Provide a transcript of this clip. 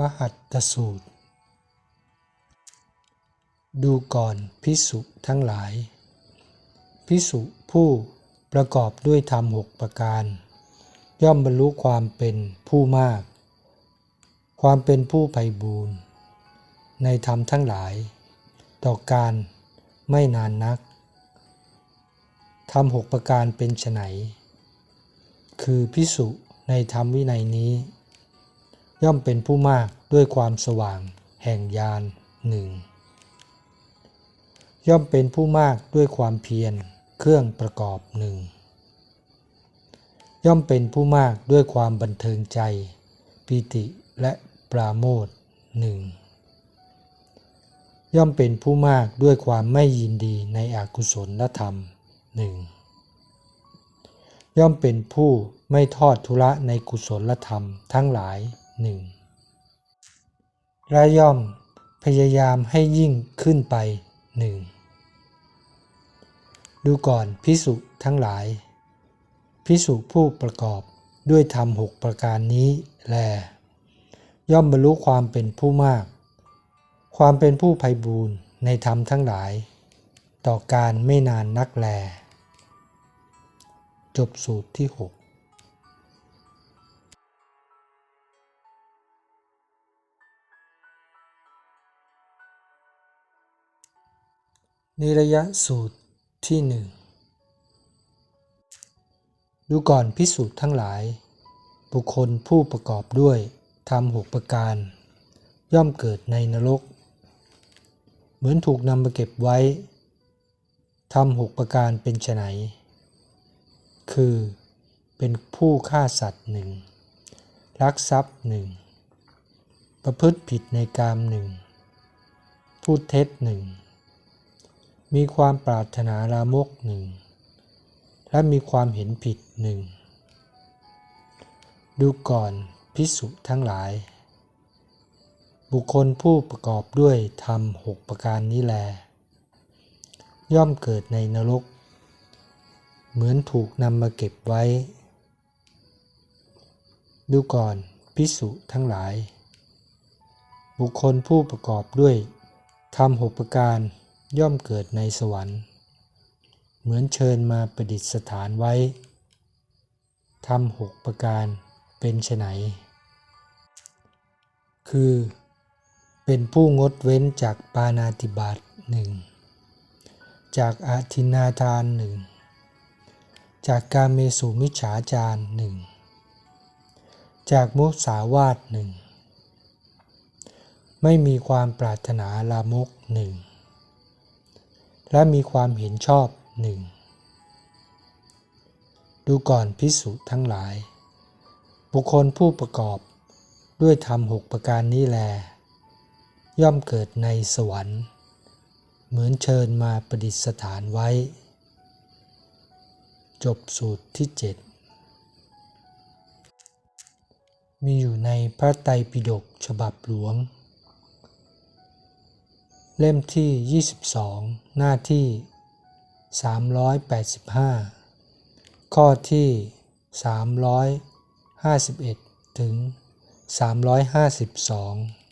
มหัตตสูตร ดูก่อนพิสุทั้งหลาย พิสุผู้ประกอบด้วยธรรมหกประการ ย่อมบรรลุความเป็นผู้มาก ความเป็นผู้ไพบูรณ์ในธรรมทั้งหลาย ต่อการไม่นานนักธรรมหกประการเป็นไฉนคือพิสุในธรรมวินัยนี้ ย่อมเป็นผู้มากด้วยความสว่าง แห่งญาณหนึ่งย่อมเป็นผู้มากด้วยความเพียรเครื่องประกอบหนึ่งย่อมเป็นผู้มากด้วยความบันเทิงใจปีติและปราโมทหนึ่งย่อมเป็นผู้มากด้วยความไม่ยินดีในอกุศลธรรมหนึ่งย่อมเป็นผู้ไม่ทอดทุระในกุศลธรรมทั้งหลาย หนึ่งและย่อมพยายามให้ยิ่งขึ้นไปหนึ่งดูก่อนพิสุทั้งหลาย พิสุผู้ประกอบด้วยธรรมหกประการนี้แล ย่อมบรรลุความเป็นผู้มาก ความเป็นผู้ไพบูรณ์ในธรรมทั้งหลาย ต่อการไม่นานนักแล จบสูตรที่6 นิระยะสูตรที่หนึ่งดูก่อนพิสูจน์ทั้งหลาย บุคคลผู้ประกอบด้วยทำหกประการ ย่อมเกิดในนรก เหมือนถูกนำมาเก็บไว้ทำหกประการเป็นไฉนคือเป็นผู้ฆ่าสัตว์หนึ่งลักทรัพย์หนึ่งประพฤติผิดในกามหนึ่งพูดเท็จหนึ่ง มีความปรารถนาลามกหนึ่งและมีความเห็นผิดหนึ่งดูก่อนพิสุทั้งหลาย บุคคลผู้ประกอบด้วยธรรมหกประการนี้แล ย่อมเกิดในนรก เหมือนถูกนำมาเก็บไว้ ดูก่อนพิสุทั้งหลาย บุคคลผู้ประกอบด้วยธรรมหกประการ ย่อมเกิดในสวรรค์ เหมือนเชิญมาประดิษฐานไว้ทำหกประการเป็นไฉนคือ เป็นผู้งดเว้นจากปานาติบาตหนึ่งจากอาทินาทานหนึ่งจากการเมสุมิจฉาจารหนึ่งจากมุสาวาทหนึ่งไม่มีความปรารถนาลามกหนึ่ง และมีความเห็นชอบหนึ่งดูก่อนพิสุทั้งหลาย บุคคลผู้ประกอบด้วยธรรมหกประการนี้แล ย่อมเกิดในสวรรค์ เหมือนเชิญมาประดิษฐานไว้ จบสูตรที่7มีอยู่ในพระไตรปิฎกฉบับหลวง เล่มที่ 22 หน้าที่ 385 ข้อที่ 351 ถึง 352